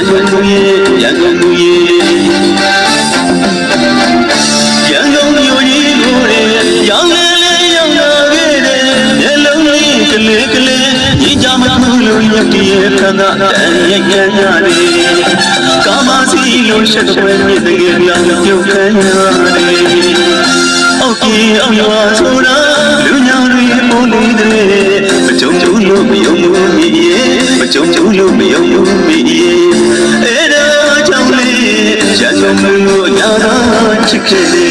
န်ကုန်သူရေရန်ကုန်သူရေရန်ကုန်မြို့ကြီးကိုရေရောင်းလေလေရောင်းလာခဲ့တယ်မျက်လုံးလေးကလေးကလေးညီကြမမှုလို့ရွက်တည်းခန္ဓာတန်ရိုက်ခံရတယ်ကာမစီလို့ရှက်ပွဲမြင့်တကယ်ပြောင်းပြုတ်ခံရတယ်အောက်ကင်းအောင်ရွာဆိုတာ ကျုပ်လို့မယုံမိရဲ့အဲ့ဒါကြောင့်လေကျွန်တော်တို့ညာချစ်ခဲ့လေ